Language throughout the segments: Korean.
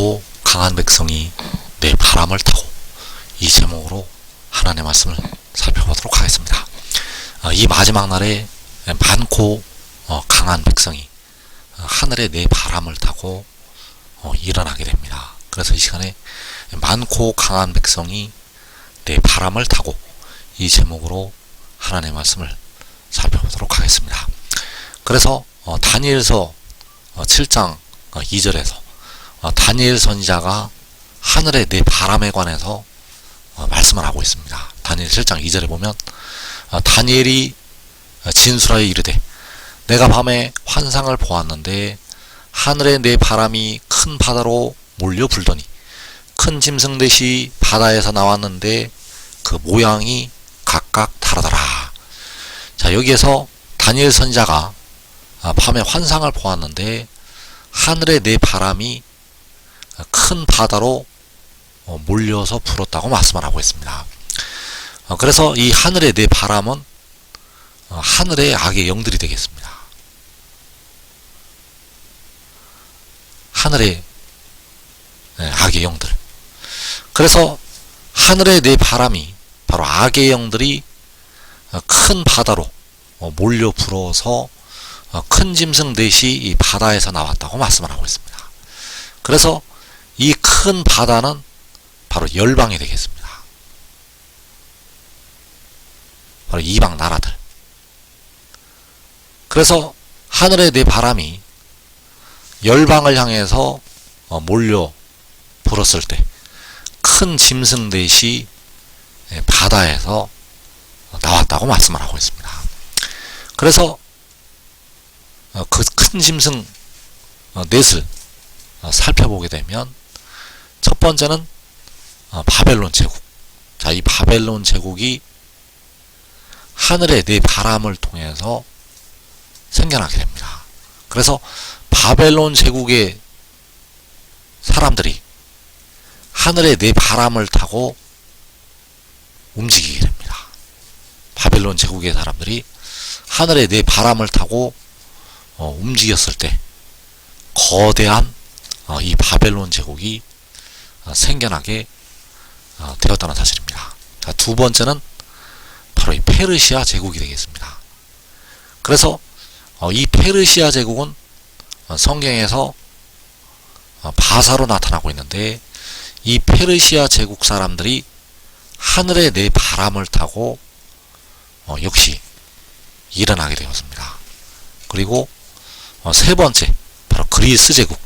많고 강한 백성이 내 바람을 타고 이 제목으로 하나님의 말씀을 살펴보도록 하겠습니다. 어, 이 마지막 날에 많고 어, 강한 백성이 어, 하늘에 내 바람을 타고 어, 일어나게 됩니다. 그래서 이 시간에 많고 강한 백성이 내 바람을 타고 이 제목으로 하나님의 말씀을 살펴보도록 하겠습니다. 그래서 어, 다니엘서 어, 7장 어, 2절에서 어, 다니엘 선지자가 하늘의 내 바람에 관해서 어, 말씀을 하고 있습니다. 다니엘 7장 2절에 보면 어, 다니엘이 어, 진술하여 이르되 내가 밤에 환상을 보았는데 하늘에 내 바람이 큰 바다로 몰려 불더니 큰 짐승 넷이 바다에서 나왔는데 그 모양이 각각 다르더라. 자 여기에서 다니엘 선자가 아, 밤에 환상을 보았는데 하늘에 내 바람이 큰 바다로 어, 몰려서 불었다고 말씀을 하고 있습니다. 어, 그래서 이 하늘의 내 바람은 어, 하늘의 악의 영들이 되겠습니다. 하늘의 네, 악의 영들. 그래서 하늘의 내 바람이 바로 악의 영들이 어, 큰 바다로 어, 몰려 불어서 어, 큰 짐승 넷이 이 바다에서 나왔다고 말씀을 하고 있습니다. 그래서 이 큰 바다는 바로 열방이 되겠습니다. 바로 이방 나라들. 그래서 하늘의 내 바람이 열방을 향해서 어, 몰려 불었을 때 큰 짐승 넷이 예, 바다에서 나왔다고 말씀을 하고 있습니다. 그래서 그 큰 짐승 어, 넷을 어, 살펴보게 되면 첫 번째는 어, 바벨론 제국. 자, 이 바벨론 제국이 하늘의 네 바람을 통해서 생겨나게 됩니다. 그래서 바벨론 제국의 사람들이 하늘의 네 바람을 타고 움직이게 됩니다. 바벨론 제국의 사람들이 하늘의 네 바람을 타고 어, 움직였을 때 거대한 어, 이 바벨론 제국이 어, 생겨나게 어, 되었다는 사실입니다. 자, 두 번째는 바로 이 페르시아 제국이 되겠습니다. 그래서 어, 이 페르시아 제국은 어, 성경에서 어, 바사로 나타나고 있는데 이 페르시아 제국 사람들이 하늘에 내 바람을 타고 어, 역시 일어나게 되었습니다. 그리고 어, 세 번째 바로 그리스 제국.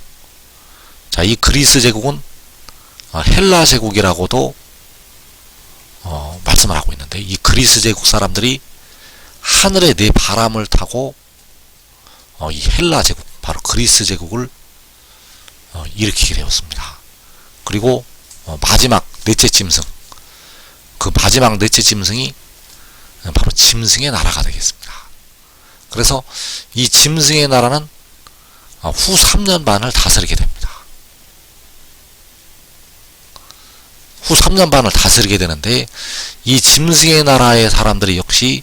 자, 이 그리스 제국은 어, 헬라 제국이라고도 어, 말씀을 하고 있는데 이 그리스 제국 사람들이 하늘에 내 바람을 타고 어, 이 헬라 제국 바로 그리스 제국을 어, 일으키게 되었습니다. 그리고 어, 마지막 넷째 짐승 그 마지막 넷째 짐승이 어, 바로 짐승의 나라가 되겠습니다. 그래서 이 짐승의 나라는 어, 후 3년 반을 다스리게 됩니다. 후 3년 반을 다스리게 되는데 이 짐승의 나라의 사람들이 역시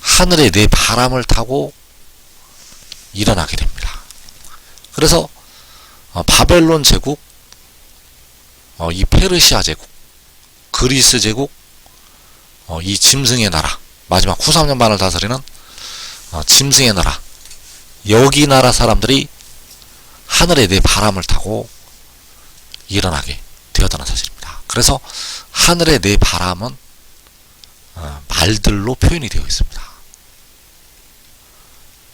하늘에 내 바람을 타고 일어나게 됩니다. 그래서 어, 바벨론 제국, 어, 이 페르시아 제국, 그리스 제국, 어, 이 짐승의 나라, 마지막 후 3년 반을 다스리는 어, 짐승의 나라, 여기 나라 사람들이 하늘에 내 바람을 타고 일어나게 되었다는 사실입니다. 그래서 하늘의 내 바람은 어, 말들로 표현이 되어 있습니다.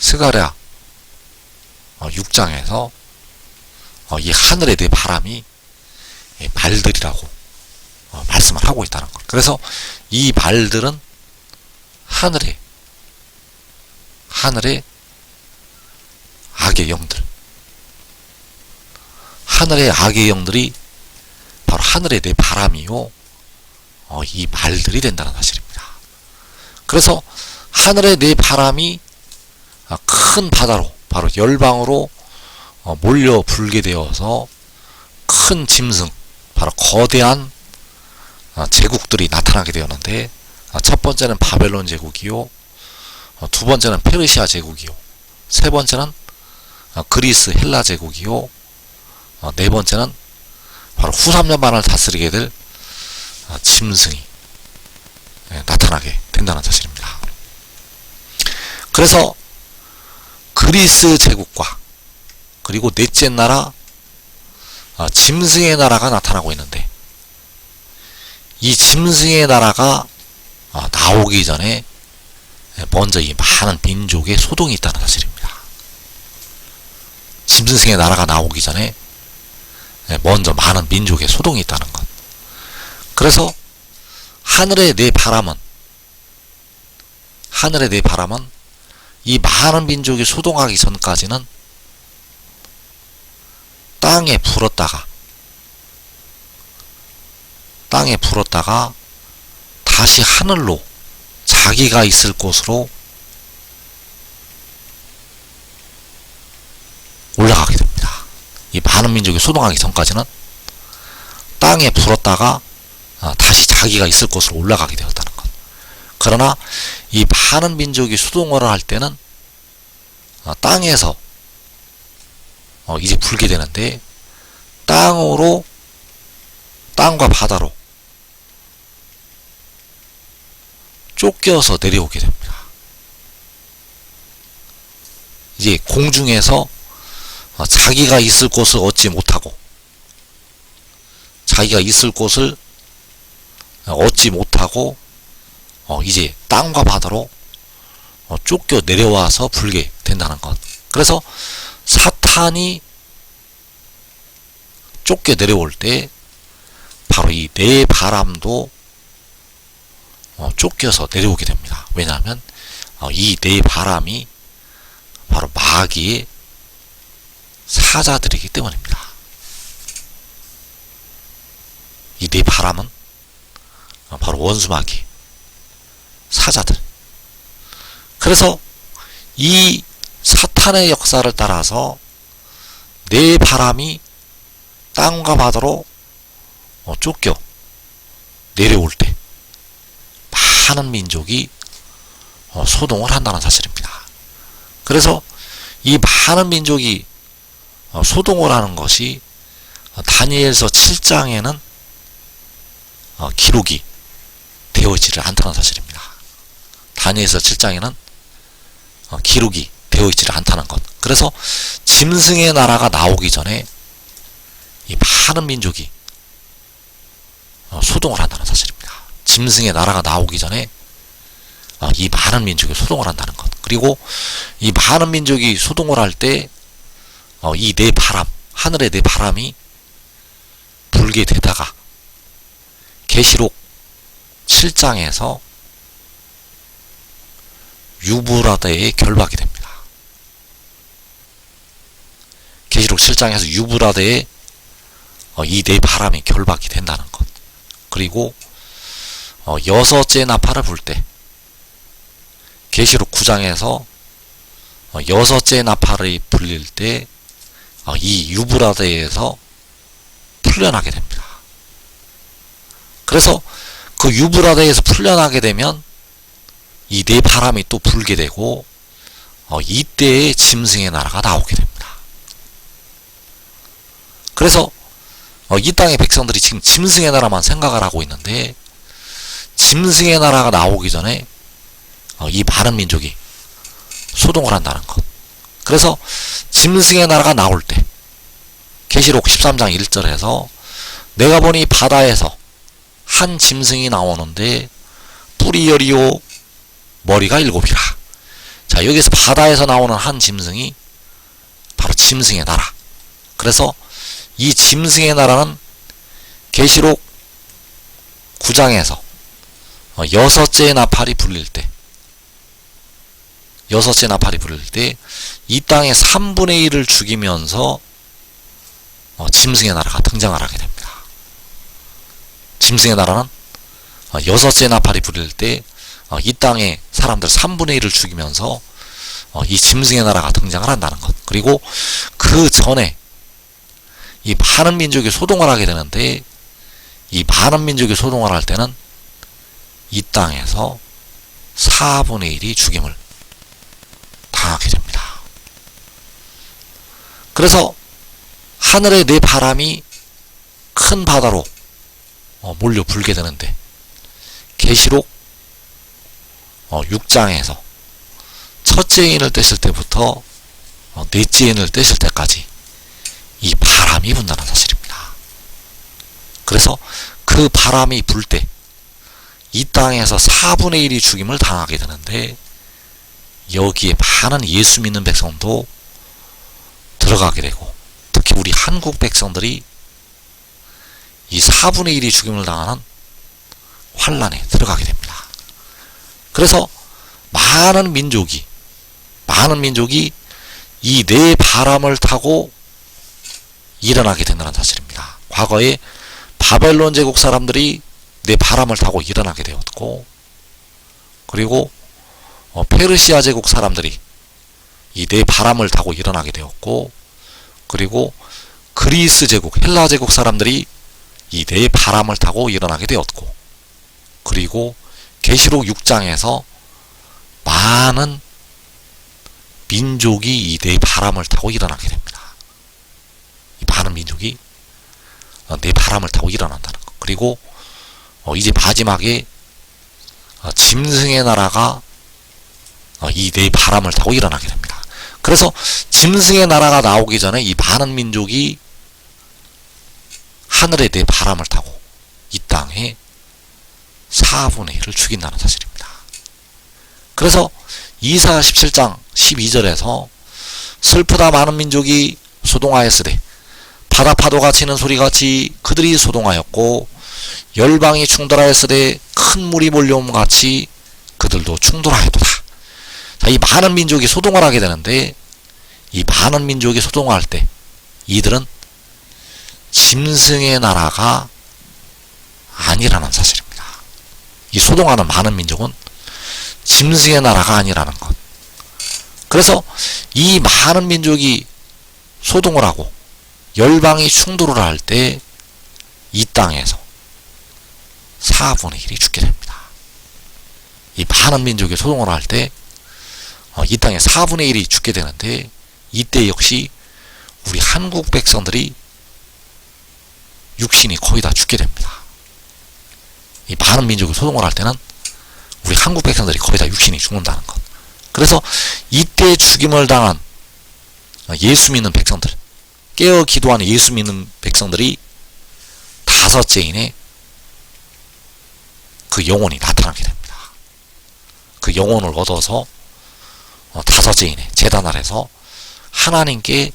스가랴 어, 6장에서 어, 이 하늘의 내 바람이 예, 말들이라고 어, 말씀을 하고 있다는 것. 그래서 이 말들은 하늘에 하늘의 악의 영들 하늘의 악의 영들이 바로 하늘의 내 바람이요. 어, 이 말들이 된다는 사실입니다. 그래서 하늘의 내 바람이 아, 큰 바다로 바로 열방으로 어, 몰려 불게 되어서 큰 짐승 바로 거대한 아, 제국들이 나타나게 되었는데 아, 첫 번째는 바벨론 제국이요. 어, 두 번째는 페르시아 제국이요. 세 번째는 어, 그리스 헬라 제국이요. 어, 네 번째는 바로 후삼년만을 다스리게 될 어, 짐승이 예, 나타나게 된다는 사실입니다. 그래서 그리스 제국과 그리고 넷째 나라 어, 짐승의 나라가 나타나고 있는데 이 짐승의 나라가 어, 나오기 전에 먼저 이 많은 민족의 소동이 있다는 사실입니다. 짐승의 나라가 나오기 전에 먼저 많은 민족의 소동이 있다는 것. 그래서 하늘의 내 바람은 하늘의 내 바람은 이 많은 민족이 소동하기 전까지는 땅에 불었다가 땅에 불었다가 다시 하늘로 자기가 있을 곳으로 올라가게 됩니다. 이 많은 민족이 소동하기 전까지는 땅에 불었다가 아, 다시 자기가 있을 곳으로 올라가게 되었다는 것. 그러나 이 많은 민족이 소동을 할 때는 어, 땅에서 어, 이제 불게 되는데 땅으로 땅과 바다로 쫓겨서 내려오게 됩니다. 이제 공중에서 어, 자기가 있을 곳을 얻지 못하고 자기가 있을 곳을 얻지 못하고 어, 이제 땅과 바다로 어, 쫓겨 내려와서 불게 된다는 것. 그래서 사탄이 쫓겨 내려올 때 바로 이 내 바람도 어, 쫓겨서 내려오게 됩니다. 왜냐하면 어, 이내 바람이 바로 마귀의 사자들이기 때문입니다. 이내 바람은 어, 바로 원수마귀 사자들. 그래서 이 사탄의 역사를 따라서 내 바람이 땅과 바다로 어, 쫓겨 내려올 때 많은 민족이 어, 소동을 한다는 사실입니다. 그래서 이 많은 민족이 어, 소동을 하는 것이 어, 다니엘서 7장에는 어, 기록이 되어 있지를 않다는 사실입니다. 다니엘서 7장에는 어, 기록이 되어 있지를 않다는 것. 그래서 짐승의 나라가 나오기 전에 이 많은 민족이 어, 소동을 한다는 사실입니다. 짐승의 나라가 나오기 전에 어, 이 많은 민족이 소동을 한다는 것. 그리고 이 많은 민족이 소동을 할 때 이 내 바람, 하늘의 내 바람이 불게 되다가 계시록 7장에서 유브라데에 결박이 됩니다. 계시록 7장에서 유브라데에 어, 이네 바람이 결박이 된다는 것. 그리고 어, 여섯째 나팔을 불 때 계시록 9장에서 어, 여섯째 나팔이 불릴 때 이 유브라데에서 풀려나게 됩니다. 그래서 그 유브라데에서 풀려나게 되면 이 네 바람이 또 불게 되고 어, 이때에 짐승의 나라가 나오게 됩니다. 그래서 어, 이 땅의 백성들이 지금 짐승의 나라만 생각을 하고 있는데 짐승의 나라가 나오기 전에 어, 이 많은 민족이 소동을 한다는 것. 그래서 짐승의 나라가 나올 때 계시록 13장 1절에서 내가 보니 바다에서 한 짐승이 나오는데 뿔이 열이요 머리가 일곱이라. 자 여기서 바다에서 나오는 한 짐승이 바로 짐승의 나라. 그래서 이 짐승의 나라는 계시록 9장에서 어, 여섯째 나팔이 불릴 때 여섯째 나팔이 불릴 때 이 땅의 3분의 1을 죽이면서 어, 짐승의 나라가 등장을 하게 됩니다. 짐승의 나라는 어, 여섯째 나팔이 불릴 때 이 땅의 사람들 3분의 1을 죽이면서 이 짐승의 나라가 등장을 한다는 것. 그리고 그 전에 이 많은 민족이 소동을 하게 되는데 이 많은 민족이 소동을 할 때는 이 땅에서 4분의 1이 죽임을 당하게 됩니다. 그래서 하늘의 내 바람이 큰 바다로 어, 몰려 불게 되는데 계시록 어, 6장에서 첫째 인을 떼실 때부터 어, 넷째 인을 떼실 때까지 이 바람이 분다는 사실입니다. 그래서 그 바람이 불 때 이 땅에서 4분의 1이 죽임을 당하게 되는데 여기에 많은 예수 믿는 백성도 들어가게 되고 특히 우리 한국 백성들이 이 4분의 1이 죽임을 당하는 환란에 들어가게 됩니다. 그래서 많은 민족이 많은 민족이 이 네 바람을 타고 일어나게 된다는 사실입니다. 과거에 바벨론 제국 사람들이 네 바람을 타고 일어나게 되었고 그리고 어, 페르시아 제국 사람들이 이 네 바람을 타고 일어나게 되었고 그리고 그리스 제국 헬라 제국 사람들이 이네 바람을 타고 일어나게 되었고 그리고 계시록 6장에서 많은 민족이 이네 바람을 타고 일어나게 됩니다. 이 많은 민족이 어, 네 바람을 타고 일어난다는 것. 그리고 어, 이제 마지막에 어, 짐승의 나라가 어, 이네 바람을 타고 일어나게 됩니다. 그래서 짐승의 나라가 나오기 전에 이 많은 민족이 하늘의 네 바람을 타고 이 땅에 4분의 1을 죽인다는 사실입니다. 그래서 이사 17장 12절에서 슬프다 많은 민족이 소동하였으되 바다 파도가 치는 소리같이 그들이 소동하였고 열방이 충돌하였으되 큰 물이 몰려옴 같이 그들도 충돌하였도다. 자, 이 많은 민족이 소동을 하게 되는데 이 많은 민족이 소동할 때 이들은 짐승의 나라가 아니라는 사실입니다. 이 소동하는 많은 민족은 짐승의 나라가 아니라는 것. 그래서 이 많은 민족이 소동을 하고 열방이 충돌을 할 때 이 땅에서 4분의 1이 죽게 됩니다. 이 많은 민족이 소동을 할 때 이 땅에 4분의 1이 죽게 되는데 이때 역시 우리 한국 백성들이 육신이 거의 다 죽게 됩니다. 이 많은 민족이 소동을 할 때는 우리 한국 백성들이 거의 다 육신이 죽는다는 것. 그래서 이때 죽임을 당한 예수 믿는 백성들, 깨어 기도하는 예수 믿는 백성들이 다섯째인의 그 영혼이 나타나게 됩니다. 그 영혼을 얻어서 어, 다섯째인의 재단 아래서 하나님께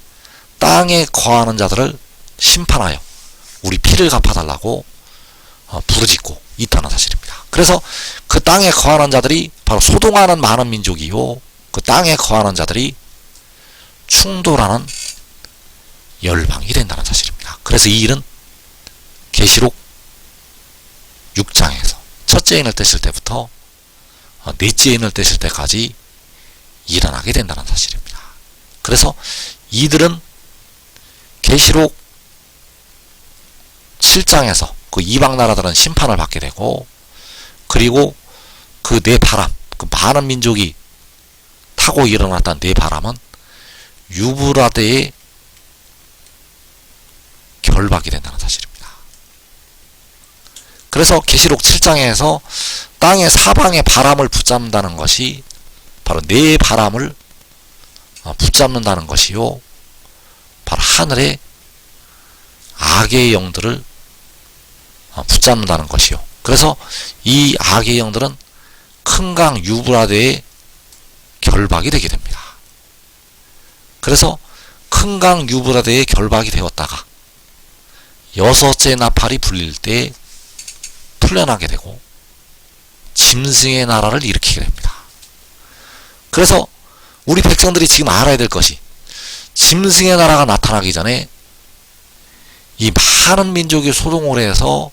땅에 거하는 자들을 심판하여 우리 피를 갚아달라고 어, 부르짖고 있다는 사실입니다. 그래서 그 땅에 거하는 자들이 바로 소동하는 많은 민족이요. 그 땅에 거하는 자들이 충돌하는 열방이 된다는 사실입니다. 그래서 이 일은 계시록 6장에서 첫째 인을 떼실 때부터 어, 넷째 인을 떼실 때까지 일어나게 된다는 사실입니다. 그래서 이들은 계시록 7장에서 그 이방 나라들은 심판을 받게 되고 그리고 그 네 바람, 그 많은 민족이 타고 일어났던 네 바람은 유브라데에 결박이 된다는 사실입니다. 그래서 계시록 7장에서 땅의 사방의 바람을 붙잡는다는 것이 바로 네 바람을 어, 붙잡는다는 것이요. 바로 하늘의 악의 영들을 어, 붙잡는다는 것이요. 그래서 이 악의 영들은 큰 강 유브라데에 결박이 되게 됩니다. 그래서 큰 강 유브라데에 결박이 되었다가 여섯째 나팔이 불릴 때 풀려나게 되고 짐승의 나라를 일으키게 됩니다. 그래서 우리 백성들이 지금 알아야 될 것이 짐승의 나라가 나타나기 전에 이 많은 민족이 소동을 해서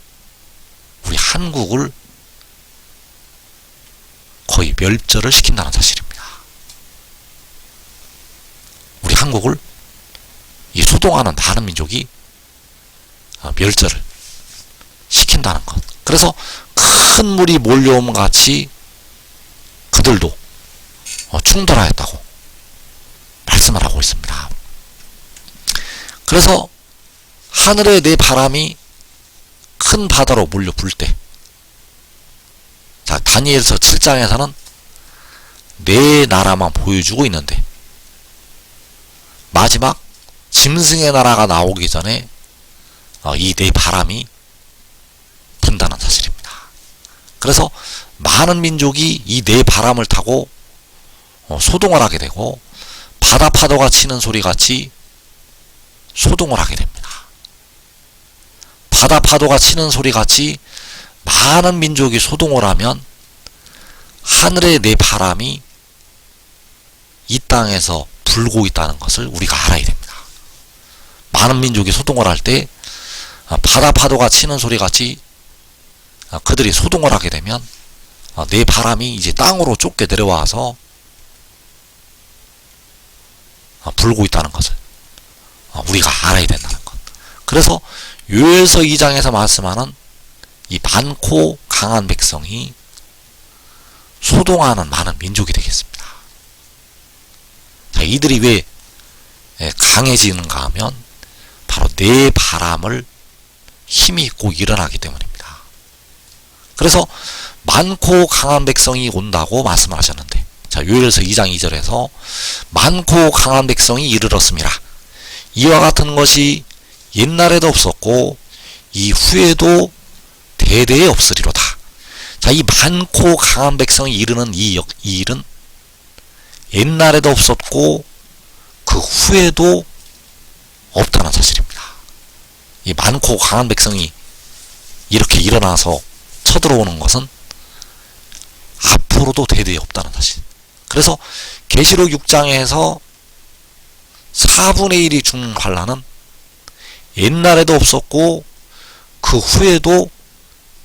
우리 한국을 거의 멸절을 시킨다는 사실입니다. 우리 한국을 이 소동하는 다른 민족이 어, 멸절을 시킨다는 것. 그래서 큰 물이 몰려옴 같이 그들도 어, 충돌하였다고 말씀을 하고 있습니다. 그래서 하늘에 내 바람이 큰 바다로 몰려 불 때. 자, 다니엘서 7장에서는 내 나라만 보여주고 있는데, 마지막 짐승의 나라가 나오기 전에 어, 이내 바람이 분다는 사실입니다. 그래서 많은 민족이 이 내 바람을 타고 어, 소동을 하게 되고 바다 파도가 치는 소리 같이 소동을 하게 됩니다. 바다 파도가 치는 소리 같이 많은 민족이 소동을 하면 하늘의 내 바람이 이 땅에서 불고 있다는 것을 우리가 알아야 됩니다. 많은 민족이 소동을 할 때 바다 파도가 치는 소리 같이 어, 그들이 소동을 하게 되면 어, 내 바람이 이제 땅으로 쫓게 내려와서 어, 불고 있다는 것을 우리가 알아야 된다는 것. 그래서 요엘서 2장에서 말씀하는 이 많고 강한 백성이 소동하는 많은 민족이 되겠습니다. 자, 이들이 왜 예, 강해지는가 하면 바로 내 바람을 힘이 있고 일어나기 때문입니다. 그래서 많고 강한 백성이 온다고 말씀을 하셨는데 자 요엘서 2장 2절에서 많고 강한 백성이 이르렀습니다. 이와 같은 것이 옛날에도 없었고 이후에도 대대에 없으리로다. 자, 이 많고 강한 백성이 이르는 이, 역, 이 일은 옛날에도 없었고 그 후에도 없다는 사실입니다. 이 많고 강한 백성이 이렇게 일어나서 쳐들어오는 것은 앞으로도 대대에 없다는 사실. 그래서 계시록 6장에서 4분의 1이 죽는 환란은 옛날에도 없었고 그 후에도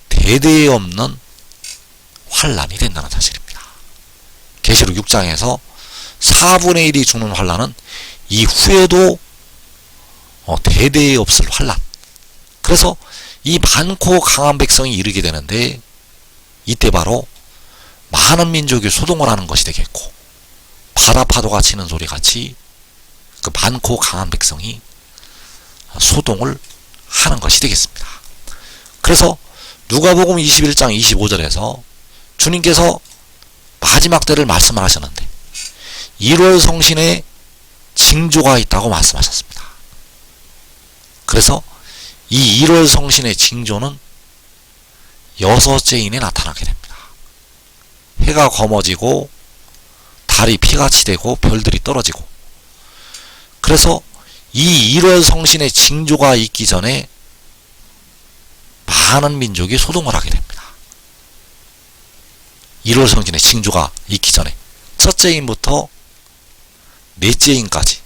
대대에 없는 환란이 된다는 사실입니다. 계시록 6장에서 4분의 1이 죽는 환란은 이후에도 어, 대대에 없을 환란. 그래서 이 많고 강한 백성이 이르게 되는데 이때 바로 많은 민족이 소동을 하는 것이 되겠고 바다 파도가 치는 소리 같이 그 많고 강한 백성이 소동을 하는 것이 되겠습니다. 그래서 누가복음 21장 25절에서 주님께서 마지막 때를 말씀을 하셨는데 1월 성신에 징조가 있다고 말씀하셨습니다. 그래서 이 1월 성신의 징조는 여섯째 인에 나타나게 됩니다. 해가 검어지고 달이 피같이 되고 별들이 떨어지고 그래서 이 1월 성신의 징조가 있기 전에 많은 민족이 소동을 하게 됩니다. 1월 성신의 징조가 있기 전에 첫째 인부터 넷째 인까지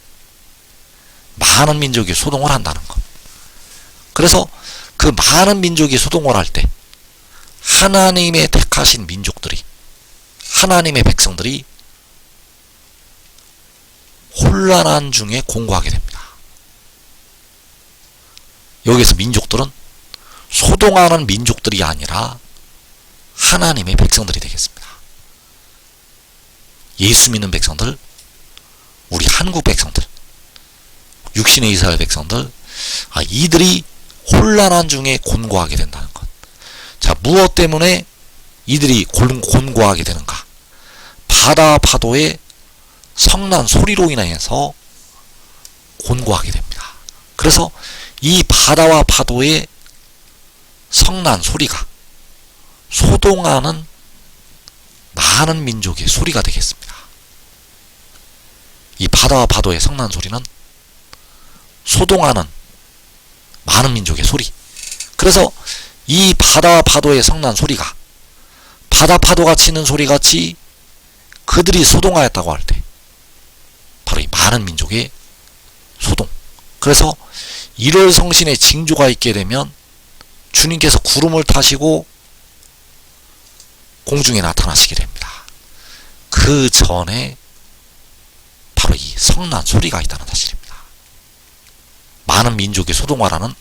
많은 민족이 소동을 한다는 것. 그래서 그 많은 민족이 소동을 할 때 하나님의 택하신 민족들이 하나님의 백성들이 혼란한 중에 공고하게 됩니다. 여기서 민족들은 소동하는 민족들이 아니라 하나님의 백성들이 되겠습니다. 예수 믿는 백성들, 우리 한국 백성들, 육신의 이스라엘 백성들, 아, 이들이 혼란한 중에 곤고하게 된다는 것. 자, 무엇 때문에 이들이 곤고하게 되는가? 바다 파도의 성난 소리로 인해서 곤고하게 됩니다. 그래서 이 바다와 파도의 성난 소리가 소동하는 많은 민족의 소리가 되겠습니다. 이 바다와 파도의 성난 소리는 소동하는 많은 민족의 소리. 그래서 이 바다와 파도의 성난 소리가 바다 파도가 치는 소리 같이 그들이 소동하였다고 할 때 바로 이 많은 민족의 소동. 그래서 1월 성신의 징조가 있게 되면 주님께서 구름을 타시고 공중에 나타나시게 됩니다. 그 전에 바로 이 성난 소리가 있다는 사실입니다. 많은 민족이 소동하라는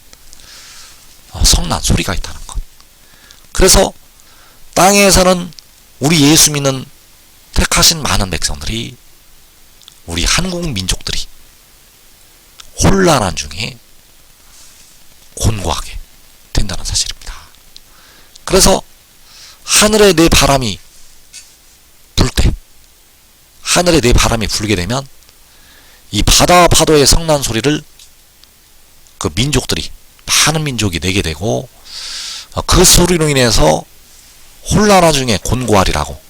어, 성난 소리가 있다는 것. 그래서 땅에서는 우리 예수 믿는 택하신 많은 백성들이 우리 한국 민족들이 혼란한 중에 곤고하게 된다는 사실입니다. 그래서 하늘에 내 바람이 불 때, 하늘에 내 바람이 불게 되면 이 바다와 파도의 성난 소리를 그 민족들이 많은 민족이 내게 되고 어, 그 소리로 인해서 혼란화 중에 곤고하리라고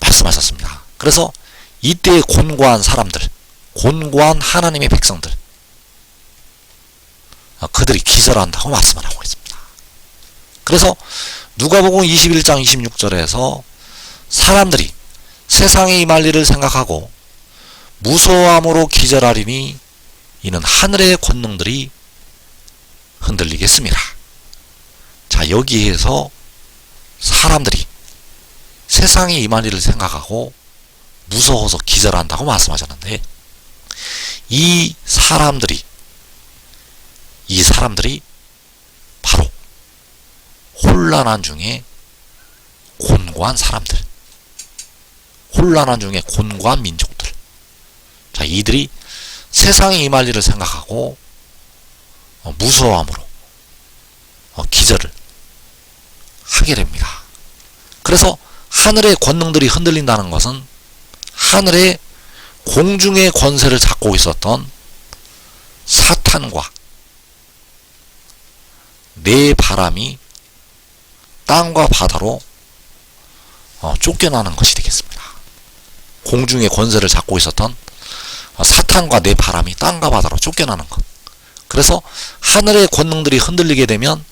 말씀하셨습니다. 그래서 이때 곤고한 사람들, 곤고한 하나님의 백성들, 어, 그들이 기절한다고 말씀을 하고 있습니다. 그래서 누가복음 21장 26절에서 사람들이 세상에 임할 일을 생각하고 무서워함으로 기절하리니 이는 하늘의 권능들이 흔들리겠습니다. 자, 여기에서 사람들이 세상에 임할 일을 생각하고 무서워서 기절한다고 말씀하셨는데 이 사람들이 이 사람들이 바로 혼란한 중에 곤고한 사람들 혼란한 중에 곤고한 민족들. 자 이들이 세상에 임할 일을 생각하고 어, 무서워함으로 어, 기절을 하게 됩니다. 그래서 하늘의 권능들이 흔들린다는 것은 하늘의 공중의 권세를 잡고 있었던 사탄과 내 바람이 땅과 바다로 어, 쫓겨나는 것이 되겠습니다. 공중의 권세를 잡고 있었던 어, 사탄과 내 바람이 땅과 바다로 쫓겨나는 것. 그래서 하늘의 권능들이 흔들리게 되면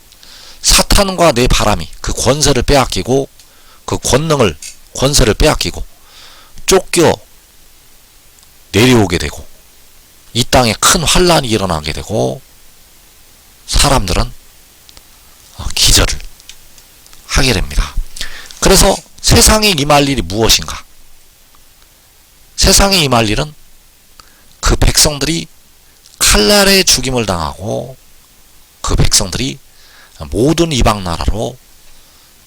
사탄과 내 바람이 그 권세를 빼앗기고 그 권능을 권세를 빼앗기고 쫓겨 내려오게 되고 이 땅에 큰 환란이 일어나게 되고 사람들은 어, 기절을 하게 됩니다. 그래서 세상에 임할 일이 무엇인가? 세상에 임할 일은 그 백성들이 칼날의 죽임을 당하고 그 백성들이 모든 이방 나라로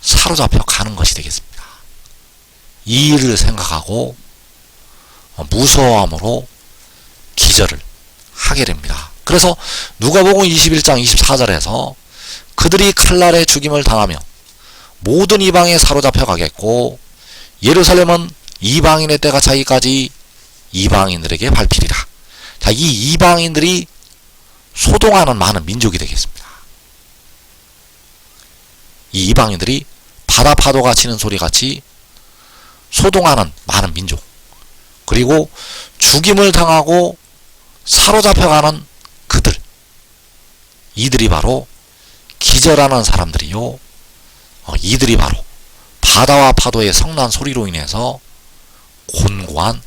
사로잡혀 가는 것이 되겠습니다. 이 일을 생각하고 무서워함으로 기절을 하게 됩니다. 그래서 누가복음 21장 24절에서 그들이 칼날의 죽임을 당하며 모든 이방에 사로잡혀 가겠고 예루살렘은 이방인의 때가 차기까지 이방인들에게 밟히리라. 자, 이 이방인들이 소동하는 많은 민족이 되겠습니다. 이 이방인들이 바다 파도가 치는 소리 같이 소동하는 많은 민족. 그리고 죽임을 당하고 사로잡혀가는 그들. 이들이 바로 기절하는 사람들이요. 어, 이들이 바로 바다와 파도의 성난 소리로 인해서 곤고한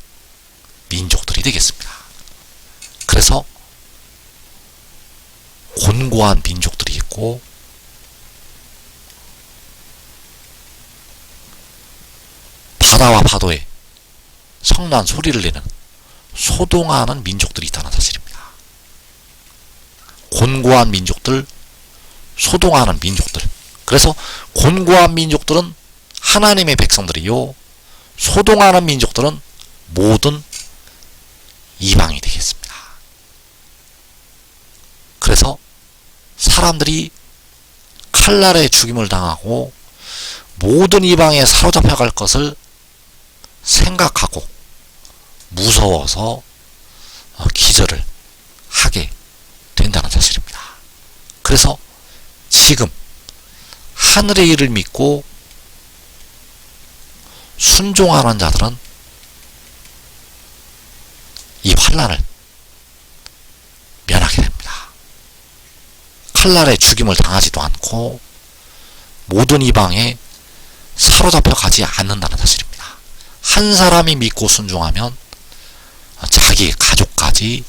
민족들이 되겠습니다. 그래서 곤고한 민족들이 있고 바다와 파도의 성난 소리를 내는 소동하는 민족들이 있다는 사실입니다. 곤고한 민족들, 소동하는 민족들. 그래서 곤고한 민족들은 하나님의 백성들이요. 소동하는 민족들은 모든 이방이 되겠습니다. 그래서 사람들이 칼날에 죽임을 당하고 모든 이방에 사로잡혀 갈 것을 생각하고 무서워서 어, 기절을 하게 된다는 사실입니다. 그래서 지금 하늘의 일을 믿고 순종하는 자들은 이 환란을 면하게 됩니다. 칼날에 죽임을 당하지도 않고 모든 이방에 사로잡혀 가지 않는다는 사실입니다. 한 사람이 믿고 순종하면 자기 가족까지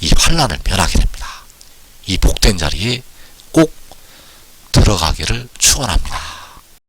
이 환란을 면하게 됩니다. 이 복된 자리에 꼭 들어가기를 축원합니다.